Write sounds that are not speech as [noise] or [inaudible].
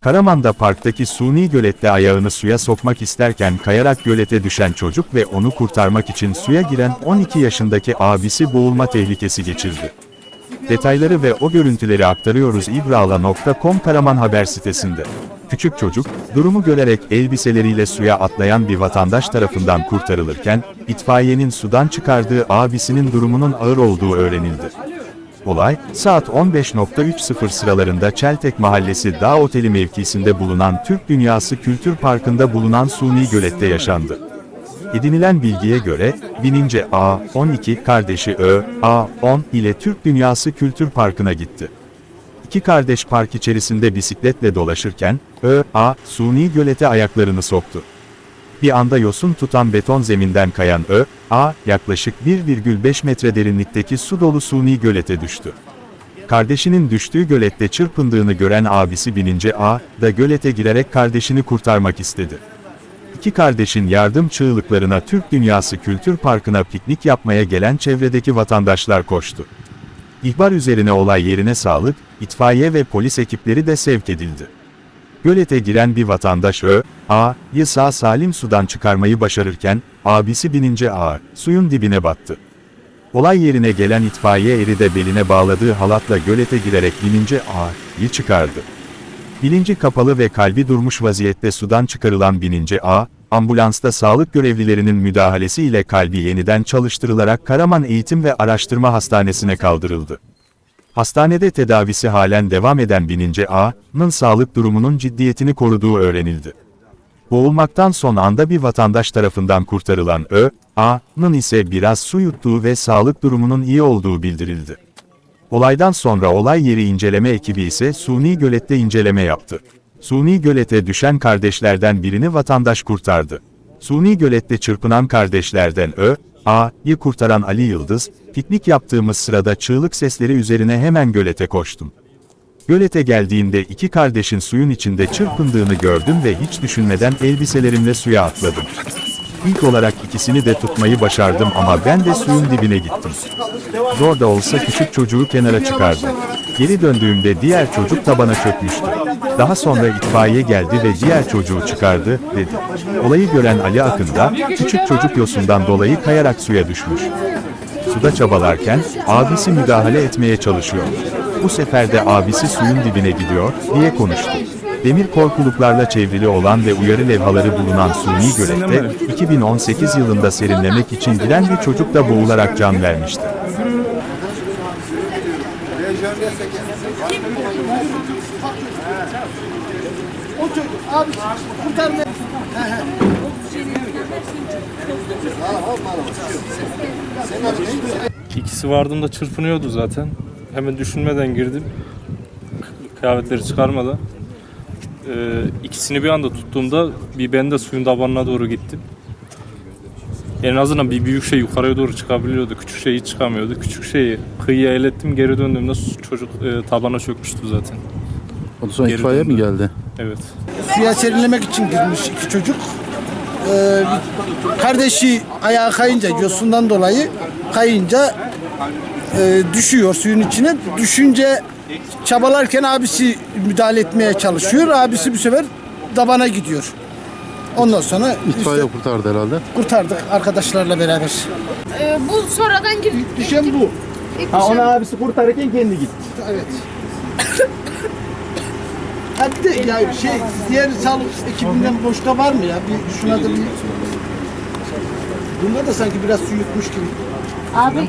Karaman'da parktaki suni gölette ayağını suya sokmak isterken kayarak gölete düşen çocuk ve onu kurtarmak için suya giren 12 yaşındaki abisi boğulma tehlikesi geçirdi. Detayları ve o görüntüleri aktarıyoruz ibrala.com Karaman haber sitesinde. Küçük çocuk, durumu görerek elbiseleriyle suya atlayan bir vatandaş tarafından kurtarılırken, itfaiyenin sudan çıkardığı abisinin durumunun ağır olduğu öğrenildi. Olay, saat 15.30 sıralarında Çeltek Mahallesi Dağ Oteli mevkisinde bulunan Türk Dünyası Kültür Parkı'nda bulunan Suni Gölet'te yaşandı. Edinilen bilgiye göre, binince A, 12 kardeşi Ö, A, 10 ile Türk Dünyası Kültür Parkı'na gitti. İki kardeş park içerisinde bisikletle dolaşırken, Ö, A, Suni Gölet'e ayaklarını soktu. Bir anda yosun tutan beton zeminden kayan Ö, A, yaklaşık 1,5 metre derinlikteki su dolu suni gölete düştü. Kardeşinin düştüğü gölette çırpındığını gören abisi binince A, da gölete girerek kardeşini kurtarmak istedi. İki kardeşin yardım çığlıklarına Türk Dünyası Kültür Parkı'na piknik yapmaya gelen çevredeki vatandaşlar koştu. İhbar üzerine olay yerine sağlık, itfaiye ve polis ekipleri de sevk edildi. Gölete giren bir vatandaş Ö, A'yı sağ salim sudan çıkarmayı başarırken, abisi binince A, suyun dibine battı. Olay yerine gelen itfaiye eri de beline bağladığı halatla gölete girerek binince A'yı çıkardı. Bilinci kapalı ve kalbi durmuş vaziyette sudan çıkarılan binince A, ambulansta sağlık görevlilerinin müdahalesi ile kalbi yeniden çalıştırılarak Karaman Eğitim ve Araştırma Hastanesi'ne kaldırıldı. Hastanede tedavisi halen devam eden binince A.'nın sağlık durumunun ciddiyetini koruduğu öğrenildi. Boğulmaktan son anda bir vatandaş tarafından kurtarılan Ö, A.'nın ise biraz su yuttuğu ve sağlık durumunun iyi olduğu bildirildi. Olaydan sonra olay yeri inceleme ekibi ise Suni Gölet'te inceleme yaptı. Suni Gölet'e düşen kardeşlerden birini vatandaş kurtardı. Suni Gölet'te çırpınan kardeşlerden Ö, A'yı kurtaran Ali Yıldız, piknik yaptığımız sırada çığlık sesleri üzerine hemen gölete koştum. Gölete geldiğinde iki kardeşin suyun içinde çırpındığını gördüm ve hiç düşünmeden elbiselerimle suya atladım. İlk olarak ikisini de tutmayı başardım ama ben de suyun dibine gittim. Zor da olsa küçük çocuğu kenara çıkardım. Geri döndüğümde diğer çocuk tabana çökmüştü. Daha sonra itfaiye geldi ve diğer çocuğu çıkardı, dedi. Olayı gören Ali Akın da, küçük çocuk yosundan dolayı kayarak suya düşmüş. Suda çabalarken, abisi müdahale etmeye çalışıyor. Bu sefer de abisi suyun dibine gidiyor, diye konuştu. Demir korkuluklarla çevrili olan ve uyarı levhaları bulunan Suni Gölet'te, 2018 yılında serinlemek için giren bir çocuk da boğularak can vermişti. O çocuk abi çırpınıyordu zaten. Hemen düşünmeden girdim. Kıyafetleri çıkarmadan. Ee, ikisini bir anda tuttuğumda bir ben de suyun tabanına doğru gittim. En azından bir büyük şey yukarıya doğru çıkabiliyordu. Küçük şey hiç çıkamıyordu. Küçük şeyi kıyıya elettim. Geri döndüğümde su- çocuk e, tabana çökmüştü zaten. Ondan sonra Geri itfaiye mi geldi? Evet. Suya serinlemek için girmiş iki çocuk. Ee, kardeşi ayağa kayınca yosundan dolayı kayınca e, düşüyor suyun içine. Düşünce çabalarken abisi müdahale etmeye çalışıyor. Abisi bu sefer dabana gidiyor. Ondan sonra İtfaiye işte kurtardı herhalde. kurtardık arkadaşlarla beraber. Ee, bu sonradan girdi. Düşen bu. İlk Ha düşen- ona abisi kurtarırken kendi gitti. Evet. [coughs] Hadi ya şey diğer sağlık ekibinden boşta var mı ya? Bir şuna da bir Bunda da sanki biraz su yutmuş gibi. Abi kim?